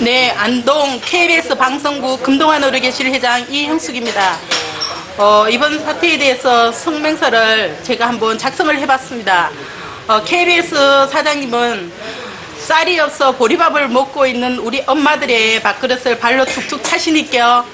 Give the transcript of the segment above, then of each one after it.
네, 안동 KBS 방송국 금동환 의료계실 회장 이형숙입니다. 어, 이번 사태에 대해서 성명서를 제가 한번 작성을 해봤습니다. 어, KBS 사장님은 쌀이 없어 보리밥을 먹고 있는 우리 엄마들의 밥그릇을 발로 툭툭 차시니까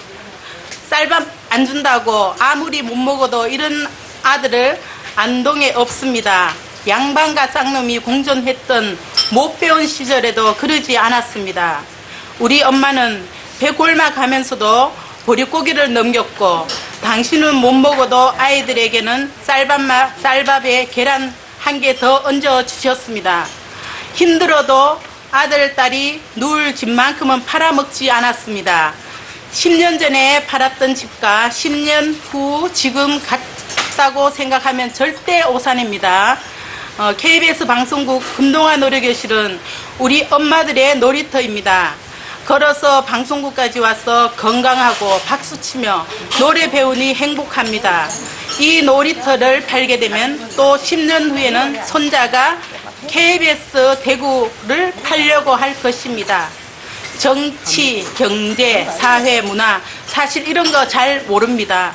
쌀밥 안 준다고 아무리 못 먹어도 이런 아들을 안동에 없습니다. 양반과 쌍놈이 공존했던 못 배운 시절에도 그러지 않았습니다. 우리 엄마는 배골마 가면서도 보릿고기를 넘겼고 당신은 못 먹어도 아이들에게는 쌀밥만, 쌀밥에 계란 한 개 더 얹어 주셨습니다. 힘들어도 아들, 딸이 누울 집만큼은 팔아먹지 않았습니다. 10년 전에 팔았던 집과 10년 후 지금 같다고 생각하면 절대 오산입니다. 어, KBS 방송국 금동아 노래교실은 우리 엄마들의 놀이터입니다. 걸어서 방송국까지 와서 건강하고 박수치며 노래 배우니 행복합니다. 이 놀이터를 팔게 되면 또 10년 후에는 손자가 KBS 대구를 팔려고 할 것입니다. 정치, 경제, 사회, 문화 사실 이런 거 잘 모릅니다.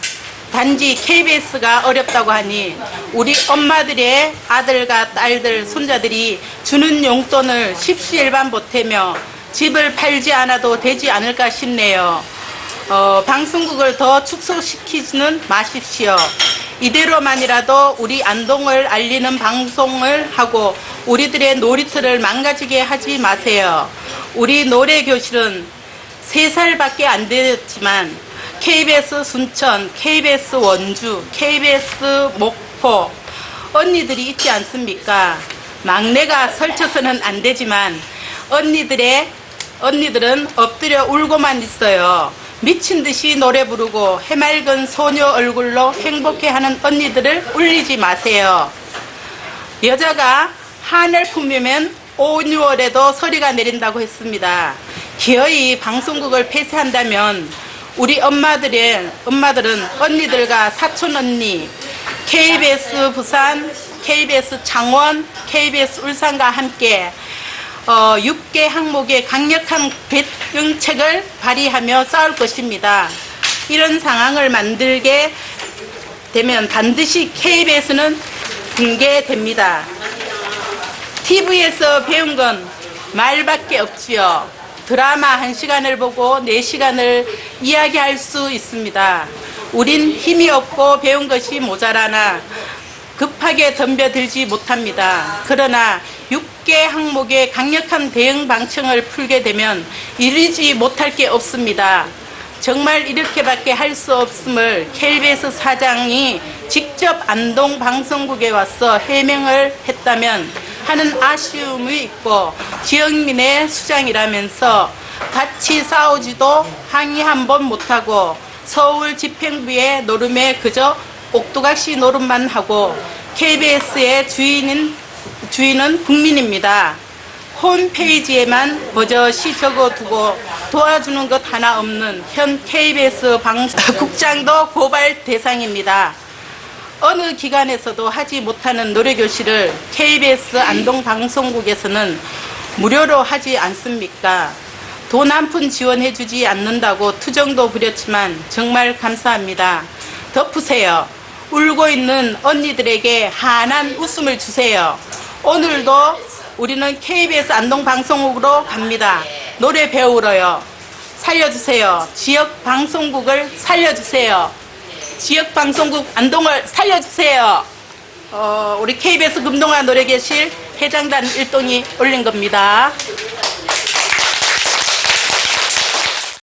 단지 KBS가 어렵다고 하니 우리 엄마들의 아들과 딸들, 손자들이 주는 용돈을 십시일반 보태며 집을 팔지 않아도 되지 않을까 싶네요. 어, 방송국을 더 축소시키지는 마십시오. 이대로만이라도 우리 안동을 알리는 방송을 하고 우리들의 놀이터를 망가지게 하지 마세요. 우리 노래 교실은 세살밖에 안 되었지만 KBS 순천, KBS 원주, KBS 목포 언니들이 있지 않습니까? 막내가 설쳐서는 안 되지만 언니들의 언니들은 엎드려 울고만 있어요. 미친 듯이 노래 부르고 해맑은 소녀 얼굴로 행복해하는 언니들을 울리지 마세요. 여자가 한을 품으면 5, 6월에도 서리가 내린다고 했습니다. 기어이 방송국을 폐쇄한다면 우리 엄마들의 엄마들은 언니들과 사촌 언니, KBS 부산, KBS 창원, KBS 울산과 함께 어, 6개 항목의 강력한 대응책을 발휘하며 싸울 것입니다. 이런 상황을 만들게 되면 반드시 KBS는 붕괴됩니다. TV에서 배운 건 말밖에 없지요. 드라마 한 시간을 보고 네 시간을 이야기할 수 있습니다. 우린 힘이 없고 배운 것이 모자라나 급하게 덤벼들지 못합니다. 그러나 6개 항목의 강력한 대응 방청을 풀게 되면 이르지 못할 게 없습니다. 정말 이렇게밖에 할 수 없음을 KBS 사장이 직접 안동 방송국에 와서 해명을 했다면 하는 아쉬움이 있고 지역민의 수장이라면서 같이 싸우지도 항의 한 번 못하고 서울 집행부의 노름에 그저 옥두각시 노름만 하고 KBS의 주인인 주인은 국민입니다. 홈페이지에만 버젓이 적어두고 도와주는 것 하나 없는 현 KBS 방, 국장도 고발 대상입니다. 어느 기관에서도 하지 못하는 노래교실을 KBS 안동 방송국에서는 무료로 하지 않습니까? 돈 한 푼 지원해주지 않는다고 투정도 부렸지만 정말 감사합니다. 덮으세요. 울고 있는 언니들에게 환한 웃음을 주세요. 오늘도 우리는 KBS 안동 방송국으로 갑니다. 노래 배우러요. 살려주세요. 지역 방송국을 살려주세요. 지역 방송국 안동을 살려주세요. 어, 우리 KBS 금동아 노래교실 회장단 일동이 올린 겁니다.